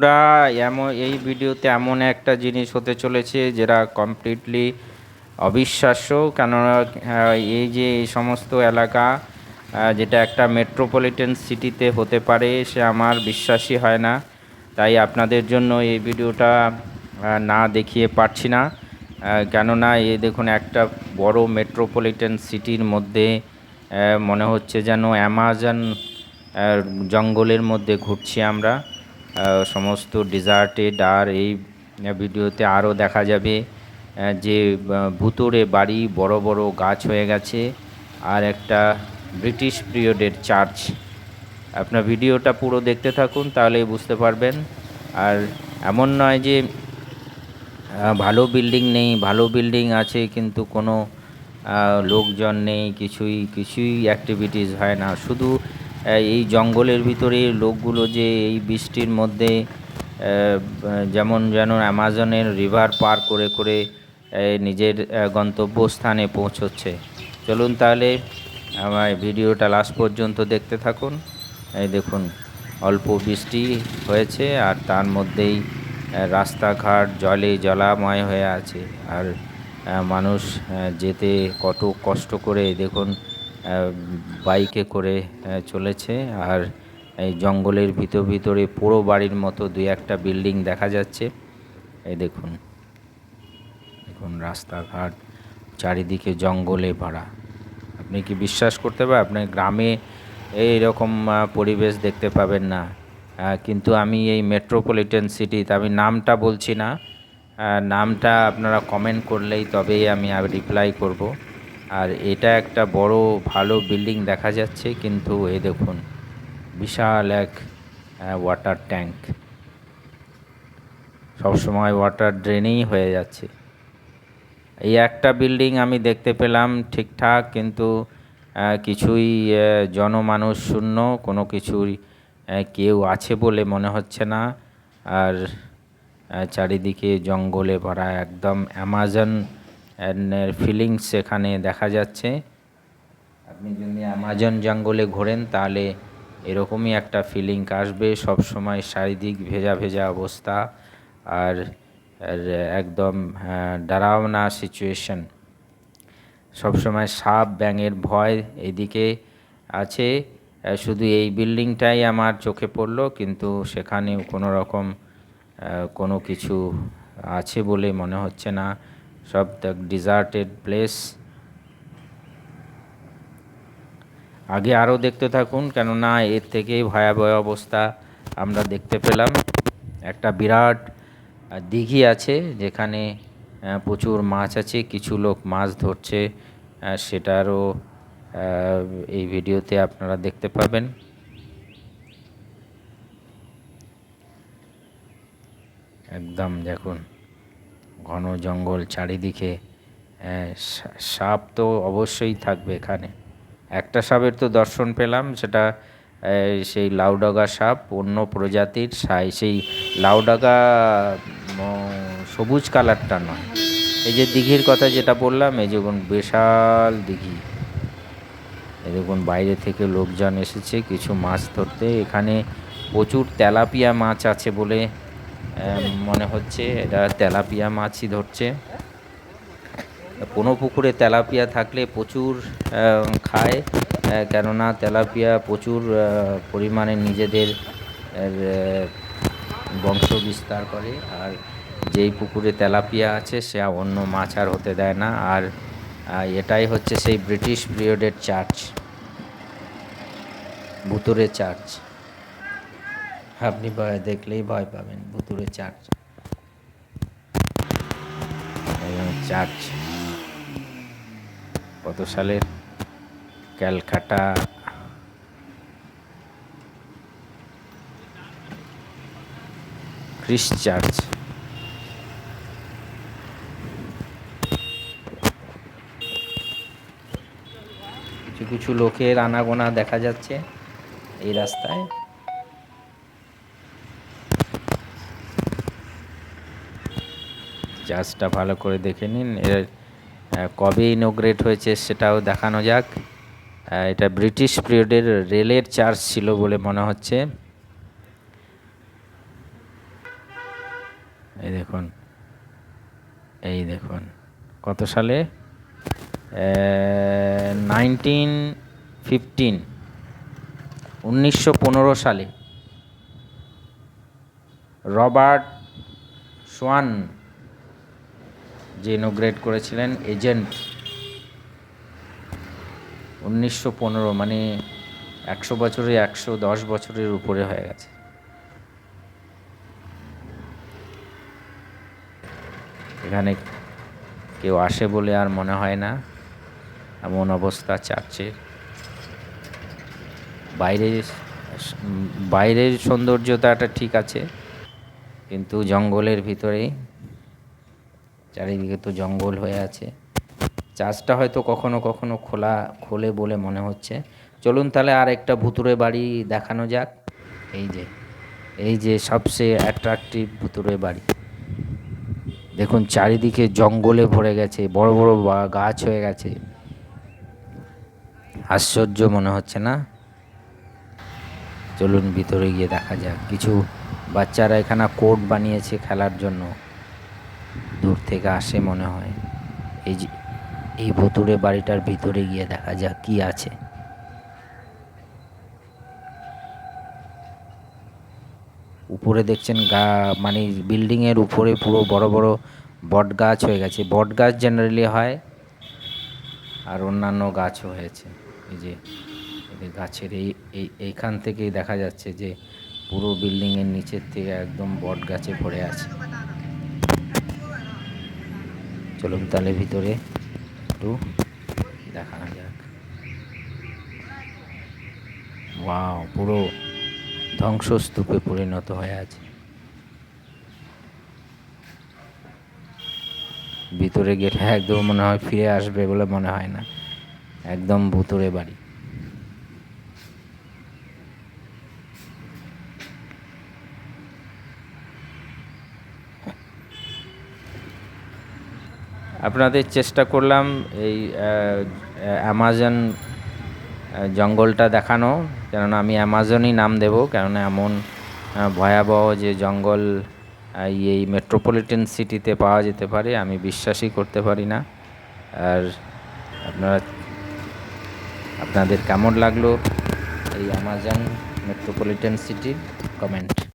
আমরা এমন, এই ভিডিওতে এমন একটা জিনিস হতে চলেছে যেটা কমপ্লিটলি অবিশ্বাস্য। কেননা এই যে এই সমস্ত এলাকা যেটা একটা মেট্রোপলিটন সিটিতে হতে পারে, সে আমার বিশ্বাসই হয় না। তাই আপনাদের জন্য এই ভিডিওটা না দেখিয়ে পারছি না। কেননা, এ দেখুন, একটা বড় মেট্রোপলিটন সিটির মধ্যে মনে হচ্ছে যেন অ্যামাজন জঙ্গলের মধ্যে ঘুরছি আমরা। সমস্ত ডিজার্টেড আর এই ভিডিওতে আরও দেখা যাবে যে ভুতুড়ে বাড়ি, বড় বড় গাছ হয়ে গেছে আর একটা ব্রিটিশ পিরিয়ডের চার্চ। আপনার ভিডিওটা পুরো দেখতে থাকুন, তাহলেই বুঝতে পারবেন। আর এমন নয় যে ভালো বিল্ডিং নেই, ভালো বিল্ডিং আছে, কিন্তু কোনো লোকজন নেই, কিছুই কিছুই অ্যাক্টিভিটিস হয় না। শুধু এই জঙ্গলের ভিতরে লোকগুলো যে এই বৃষ্টির মধ্যে যেমন যেন অ্যামাজনের রিভার পার করে করে নিজের গন্তব্যস্থানে পৌঁছচ্ছে। চলুন তাহলে আমার ভিডিওটা লাস্ট পর্যন্ত দেখতে থাকুন। এই দেখুন, অল্প বৃষ্টি হয়েছে আর তার মধ্যেই রাস্তাঘাট জলে জলাময় হয়ে আছে। আর মানুষ যেতে কত কষ্ট করে, দেখুন বাইকে করে চলেছে। আর এই জঙ্গলের ভিতর ভিতরে পুরো বাড়ির মতো দুই একটা বিল্ডিং দেখা যাচ্ছে। এই দেখুন দেখুন রাস্তাঘাট, চারিদিকে জঙ্গলে ভরা। আপনি কি বিশ্বাস করতে পারেন? আপনার গ্রামে এইরকম পরিবেশ দেখতে পাবেন না। কিন্তু আমি এই মেট্রোপলিটন সিটিতে আমি নামটা বলছি না। নামটা আপনারা কমেন্ট করলেই তবেই আমি রিপ্লাই করব। আর এটা একটা বড় ভালো বিল্ডিং দেখা যাচ্ছে, কিন্তু এ দেখুন, বিশাল এক ওয়াটার ট্যাঙ্ক সবসময় ওয়াটার ড্রেনেই হয়ে যাচ্ছে। এই একটা বিল্ডিং আমি দেখতে পেলাম ঠিকঠাক, কিন্তু কিছুই জনমানুষ শূন্য, কোনো কিছুই কেউ আছে বলে মনে হচ্ছে না। আর চারিদিকে জঙ্গলে ভরা একদম অ্যামাজন ফিলিংস সেখানে দেখা যাচ্ছে। আপনি যদি অ্যামাজন জঙ্গলে ঘোরেন, তাহলে এরকমই একটা ফিলিং আসবে, সব সময় চারিদিক ভেজা ভেজা অবস্থা আর একদম ডরাওনা সিচুয়েশন সবসময় সাপ, ব্যাঙের ভয় এদিকে আছে। শুধু এই বিল্ডিংটাই আমার চোখে পড়ল, কিন্তু সেখানে কোনো রকম কোনো কিছু আছে বলে মনে হচ্ছে না। সব ডিজার্টেড প্লেস। আগে আরও দেখতে থাকুন, কেননা এর থেকেই ভয়াবহ অবস্থা আমরা দেখতে পেলাম। একটা বিরাট দিঘি আছে, যেখানে প্রচুর মাছ আছে, কিছু লোক মাছ ধরছে সেটারও এই ভিডিওতে আপনারা দেখতে পাবেন। একদম দেখুন। ঘন জঙ্গল চারিদিকে সাপ তো অবশ্যই থাকবে এখানে। একটা সাপের তো দর্শন পেলাম, সেটা সেই লাউডাগা সাপ, অন্য প্রজাতির সাই লাউডাগা সবুজ কালারটা নয়। এই যে দিঘির কথা যেটা বললাম, এই দেখুন বিশাল দিঘি। এই দেখুন বাইরে থেকে লোকজন এসেছে, কিছু মাছ ধরতে। এখানে প্রচুর তেলাপিয়া মাছ আছে বলে মনে হচ্ছে এটা তেলাপিয়া মাছই ধরছে। কোনো পুকুরে তেলাপিয়া থাকলে প্রচুর খায় কেননা তেলাপিয়া প্রচুর পরিমাণে নিজেদের বংশ বিস্তার করে। আর যেই পুকুরে তেলাপিয়া আছে, সে অন্য মাছ আর হতে দেয় না। আর এটাই হচ্ছে সেই ব্রিটিশ পিরিয়ডের চার্চ ভুতুরে চার্চ। আপনি ভয় দেখলেই ভয় পাবেন ভুতুরে চার্চ চার্চ কত সালের? ক্যালকাটা। খ্রিস্ট চার্চ কিছু কিছু লোকের আনাগোনা দেখা যাচ্ছে এই রাস্তায়। চার্চটা ভালো করে দেখে নিন। এর কবে ইনোগ্রেট হয়েছে সেটাও দেখানো যাক। এটা ব্রিটিশ পিরিয়ডের রেলের চার্জ ছিল বলে মনে হচ্ছে। এই দেখুন এই দেখুন, কত সালে? নাইনটিন ফিফটিন উনিশশো পনেরো সালে। রবার্ট সোয়ান যে ইনোগ্রেট করেছিলেন এজেন্ট উনিশশো পনেরো মানে একশো বছরে একশো দশ বছরের উপরে হয়ে গেছে। এখানে কেউ আসে বলে আর মনে হয় না, এমন অবস্থা চার্চের বাইরে বাইরের সৌন্দর্যতাটা ঠিক আছে, কিন্তু জঙ্গলের ভিতরেই চারিদিকে তো জঙ্গল হয়ে আছে। চার্চটা হয়তো কখনো কখনো খোলা, খোলে বলে মনে হচ্ছে। চলুন তাহলে আর একটা ভুতুরে বাড়ি দেখানো যাক। এই যে এই যে সবচেয়ে অ্যাট্রাকটিভ ভুতুরে বাড়ি। দেখুন, চারিদিকে জঙ্গলে ভরে গেছে, বড় বড় গাছ হয়ে গেছে। আশ্চর্য মনে হচ্ছে না? চলুন ভিতরে গিয়ে দেখা যাক। কিছু বাচ্চারা এখানে কোর্ট বানিয়েছে খেলার জন্য। দূর থেকে আসে মনে হয়। এই যে, এই ভুতুরে বাড়িটার ভিতরে গিয়ে দেখা যাক কি আছে। উপরে দেখছেন গা মানে বিল্ডিংয়ের উপরে পুরো বড় বড় বট গাছ হয়ে গেছে। বট গাছ জেনারেলি হয় আর অন্যান্য গাছও হয়েছে। এই যে গাছের এই এই, এইখান থেকেই দেখা যাচ্ছে যে পুরো বিল্ডিংয়ের নিচের থেকে একদম বট গাছে ভরে আছে। চলুন তাহলে ভিতরে একটু দেখানো যাক। ওয়াও, পুরো ধ্বংসস্তূপে পরিণত হয়ে আছে। ভিতরে গেলে একদম মনে হয় ফিরে আসবে বলে মনে হয় না। একদম ভুতুরে বাড়ি। আপনাদের চেষ্টা করলাম এই অ্যামাজন জঙ্গলটা দেখানো, কেননা আমি অ্যামাজনই নাম দেব, কেননা এমন ভয়াবহ যে জঙ্গল এই মেট্রোপলিটন সিটিতে পাওয়া যেতে পারে, আমি বিশ্বাসই করতে পারি না। আর আপনারা, আপনাদের কেমন লাগল এই অ্যামাজন মেট্রোপলিটন সিটির কমেন্ট